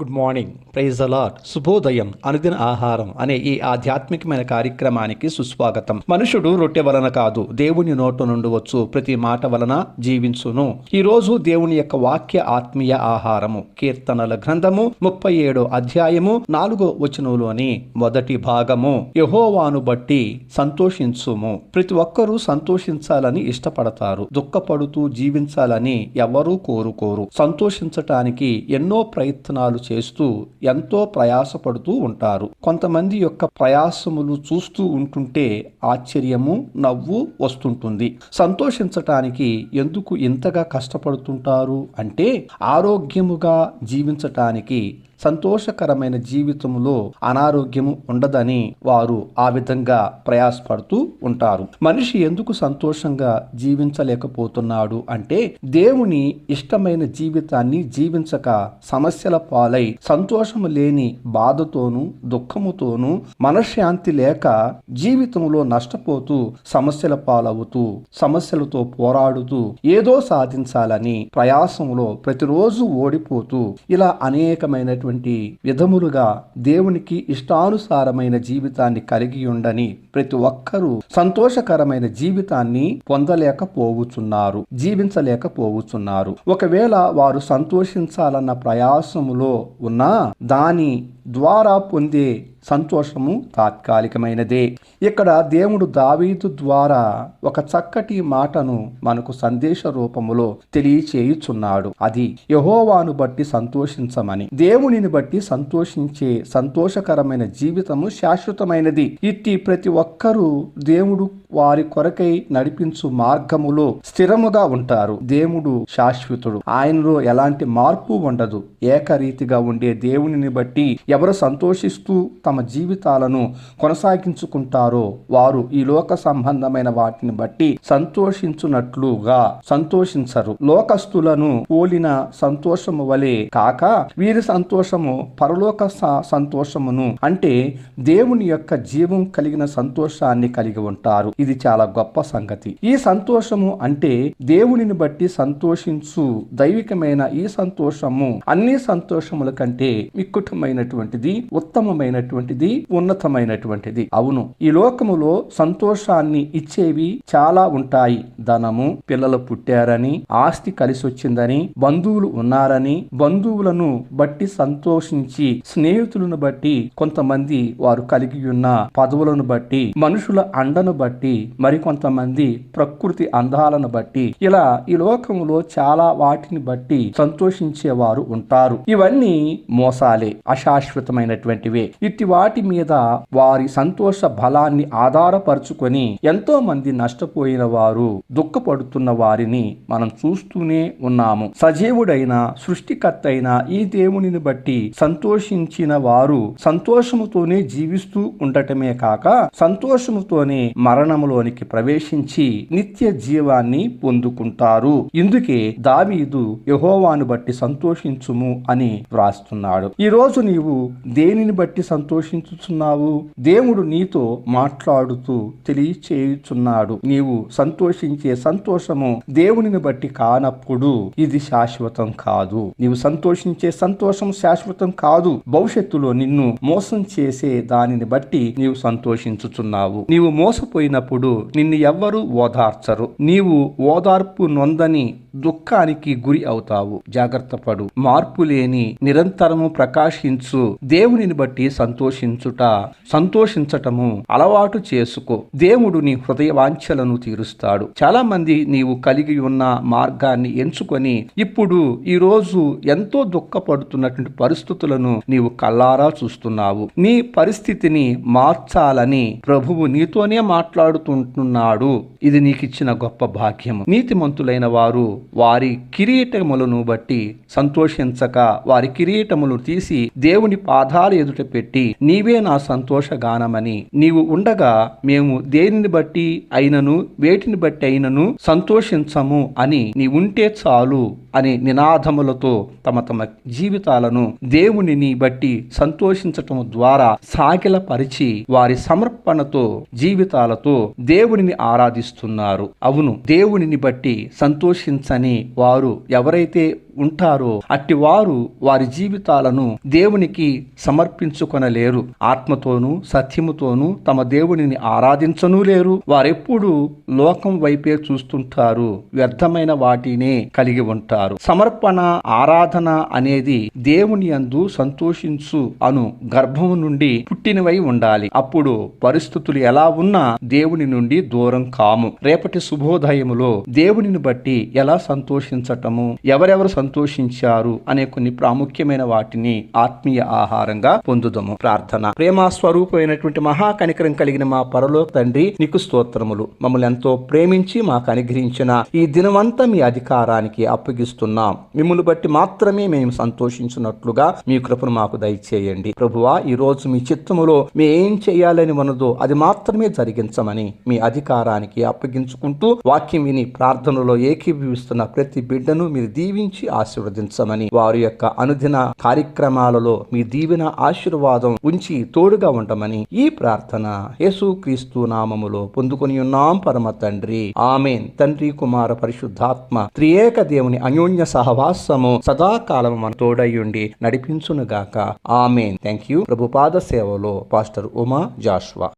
Good morning praise allot శుభోదయం అనుదిన ఆహారం అనే ఈ ఆధ్యాత్మికమైన కార్యక్రమానికి సుస్వాగతం. మనుషుడు రొట్టె వలన కాదు దేవుని నోటు నుండి వచ్చు ప్రతి మాట వలన జీవించును. ఈ రోజు దేవుని యొక్క వాక్య ఆత్మీయ ఆహారము కీర్తనల గ్రంథము ముప్పై ఏడో అధ్యాయము నాలుగో వచనంలోని మొదటి భాగము. యహోవాను బట్టి సంతోషించుము. ప్రతి ఒక్కరూ సంతోషించాలని ఇష్టపడతారు. దుఃఖపడుతూ జీవించాలని ఎవరూ కోరుకోరు. సంతోషించటానికి ఎన్నో ప్రయత్నాలు చేస్తూ ఎంతో ప్రయాసపడుతూ ఉంటారు. కొంతమంది యొక్క ప్రయాసములు చూస్తూ ఉంటుంటే ఆశ్చర్యము నవ్వు వస్తుంటుంది. సంతోషించటానికి ఎందుకు ఇంతగా కష్టపడుతుంటారు అంటే ఆరోగ్యముగా జీవించటానికి సంతోషకరమైన జీవితంలో అనారోగ్యము ఉండదని వారు ఆ విధంగా ప్రయాసపడుతూ ఉంటారు. మనిషి ఎందుకు సంతోషంగా జీవించలేకపోతున్నాడు అంటే దేవుని ఇష్టమైన జీవితాన్ని జీవించక సమస్యల పాలై సంతోషము లేని బాధతోనూ దుఃఖముతోనూ మనశ్శాంతి లేక జీవితంలో నష్టపోతూ సమస్యల పాలవుతూ సమస్యలతో పోరాడుతూ ఏదో సాధించాలని ప్రయాసంలో ప్రతిరోజు ఓడిపోతూ ఇలా అనేకమైన అనేటువంటి విధములుగా దేవునికి ఇష్టానుసారమైన జీవితాన్ని కలిగి ఉండని ప్రతి ఒక్కరూ సంతోషకరమైన జీవితాన్ని పొందలేకపోవచ్చున్నారు జీవించలేకపోవచ్చున్నారు. ఒకవేళ వారు సంతోషించాలన్న ప్రయాసములో ఉన్నా దాని ద్వారా పొందే సంతోషము తాత్కాలికమైనదే. ఇక్కడ దేవుడు దావీదు ద్వారా ఒక చక్కటి మాటను మనకు సందేశ రూపములో తెలియచేయుచున్నాడు. అది యహోవాను బట్టి సంతోషించమని దేవునిని బట్టి సంతోషించే సంతోషకరమైన జీవితము శాశ్వతమైనది. ఇట్టి ప్రతి ఒక్కరూ దేవుడు వారి కొరకై నడిపించు మార్గములో స్థిరముగా ఉంటారు. దేవుడు శాశ్వతుడు. ఆయనలో ఎలాంటి మార్పు ఉండదు. ఏకరీతిగా ఉండే దేవునిని బట్టి ఎవరు సంతోషిస్తూ తమ జీవితాలను కొనసాగించుకుంటారో వారు ఈ లోక సంబంధమైన వాటిని బట్టి సంతోషించున్నట్లుగా సంతోషించరు. లోకస్తులను పోలిన సంతోషము వలె కాక వీరి సంతోషము పరలోక సంతోషమును అంటే దేవుని యొక్క జీవం కలిగిన సంతోషాన్ని కలిగి ఉంటారు. ఇది చాలా గొప్ప సంగతి. ఈ సంతోషము అంటే దేవునిని బట్టి సంతోషించు దైవికమైన ఈ సంతోషము అన్ని సంతోషముల కంటే మిక్కుటమైనటువంటిది ఉత్తమమైనటువంటిది ఉన్నతమైనటువంటిది. అవును ఈ లోకములో సంతోషాన్ని ఇచ్చేవి చాలా ఉంటాయి. ధనము పిల్లలు పుట్టారని ఆస్తి కలిసి వచ్చిందని బంధువులు ఉన్నారని బంధువులను బట్టి సంతోషించి స్నేహితులను బట్టి కొంతమంది వారు కలిగి ఉన్న పదవులను బట్టి మనుషుల అండను బట్టి మరికొంతమంది ప్రకృతి అందాలను బట్టి ఇలా ఈ లోకములో చాలా వాటిని బట్టి సంతోషించేవారు ఉంటారు. ఇవన్నీ మోసాలే అశాశ్వతమైనటువంటివే. ఇట్టి వాటి మీద వారి సంతోష బలాన్ని ఆధారపరుచుకొని ఎంతో మంది నష్టపోయిన వారు దుఃఖపడుతున్న వారిని మనం చూస్తూనే ఉన్నాము. సజీవుడైన సృష్టికర్త అయిన ఈ దేవునిని బట్టి సంతోషించిన వారు సంతోషముతోనే జీవిస్తూ ఉండటమే కాక సంతోషముతోనే మరణములోనికి ప్రవేశించి నిత్య జీవాన్ని పొందుకుంటారు. ఇందుకే దావీదు యహోవాను బట్టి సంతోషించుము అని వ్రాస్తున్నాడు. ఈ రోజు నీవు దేనిని బట్టి సంతోష సంతోషించుచున్నావు. దేవుడు నీతో మాట్లాడుతూ తెలియచేయుచున్నాడు. నీవు సంతోషించే సంతోషము దేవునిని బట్టి కానప్పుడు ఇది శాశ్వతం కాదు. నీవు సంతోషించే సంతోషం శాశ్వతం కాదు. భవిష్యత్తులో నిన్ను మోసం చేసే దానిని బట్టి నీవు సంతోషించుచున్నావు. నీవు మోసపోయినప్పుడు నిన్ను ఎవ్వరూ ఓదార్చరు. నీవు ఓదార్పు నొందని దుఃఖానికి గురి అవుతావు. జాగ్రత్త పడు. మార్పు లేని నిరంతరము ప్రకాశించు. దేవునిని బట్టి సంతోష సంతోషించుట సంతోషించటము అలవాటు చేసుకో. దేవుడు నీ హృదయ వాంఛలను తీరుస్తాడు. చాలా మంది నీవు కలిగి ఉన్న మార్గాన్ని ఎంచుకొని ఇప్పుడు ఈ రోజు ఎంతో దుఃఖపడుతున్నటువంటి పరిస్థితులను నీవు కళ్ళారా చూస్తున్నావు. నీ పరిస్థితిని మార్చాలని ప్రభువు నీతోనే మాట్లాడుతుంటున్నాడు. ఇది నీకిచ్చిన గొప్ప భాగ్యము. నీతిమంతులైన వారు వారి కిరీటములను బట్టి సంతోషించక వారి కిరీటములు తీసి దేవుని పాదాలు ఎదుట పెట్టి నీవే నా సంతోష గానమని. నీవు ఉండగా మేము దేనిని బట్టి అయినను వేటిని బట్టి అయినను సంతోషించము అని. నీ ఉంటే చాలు అనే నినాదములతో తమ తమ జీవితాలను దేవునిని బట్టి సంతోషించటం ద్వారా సాగిలపరిచి వారి సమర్పణతో జీవితాలతో దేవునిని ఆరాధిస్తున్నారు. అవును దేవునిని బట్టి సంతోషించని వారు ఎవరైతే ఉంటారో అట్టి వారు వారి జీవితాలను దేవునికి సమర్పించుకొనలేరు ఆత్మతోనూ సత్యముతోనూ తమ దేవుడిని ఆరాధించనూ లేరు. వారెప్పుడు లోకం వైపే చూస్తుంటారు. వ్యర్థమైన వాటినే కలిగి ఉంటారు. సమర్పణ ఆరాధన అనేది దేవుని యందు సంతోషించు అను గర్భము నుండి పుట్టినవై ఉండాలి. అప్పుడు పరిస్థితులు ఎలా ఉన్నా దేవుని నుండి దూరం కాము. రేపటి శుభోదయములో దేవునిని బట్టి ఎలా సంతోషించటము ఎవరెవరు సంతోషించారు అనే కొన్ని ప్రాముఖ్యమైన వాటిని ఆత్మీయ ఆహారంగా పొందుదము. ప్రార్థన. ప్రేమ స్వరూపమైనటువంటి మహాకనికరం కలిగిన మా పరలోక తండ్రి నీకు స్తోత్రములు. మమ్మల్ని ఎంతో ప్రేమించి మాకు అనుగ్రహించిన ఈ దినమంతా మీ అధికారానికి అప్పగిస్తున్నాం. మిమ్మల్ని బట్టి మాత్రమే మేము సంతోషించినట్లుగా మీ కృపను మాకు దయచేయండి. ప్రభువా ఈ రోజు మీ చిత్తములో మీ ఏం చేయాలని ఉన్నదో అది మాత్రమే జరిగించమని మీ అధికారానికి అప్పగించుకుంటూ వాక్యం విని ప్రార్థనలో ఏకీభవిస్తున్న ప్రతి బిడ్డను మీరు దీవించి ఆశీర్వదించమని వారి యొక్క అనుదిన కార్యక్రమాలలో మీ దీవెన ఆశీర్వాదం ఉంచి తోడుగా ఉండమని ఈ ప్రార్థన యేసుక్రీస్తు నామములో పొందుకొని ఉన్నాం పరమ తండ్రి. ఆమెన్. తండ్రి కుమార పరిశుద్ధాత్మ త్రియేక దేవుని అన్యోన్య సహవాసము సదాకాలం మన తోడయ్యుండి నడిపించునుగాక. ఆమెన్. థ్యాంక్ యూ ప్రభుపాద సేవలో పాస్టర్ ఉమా జాష్వా.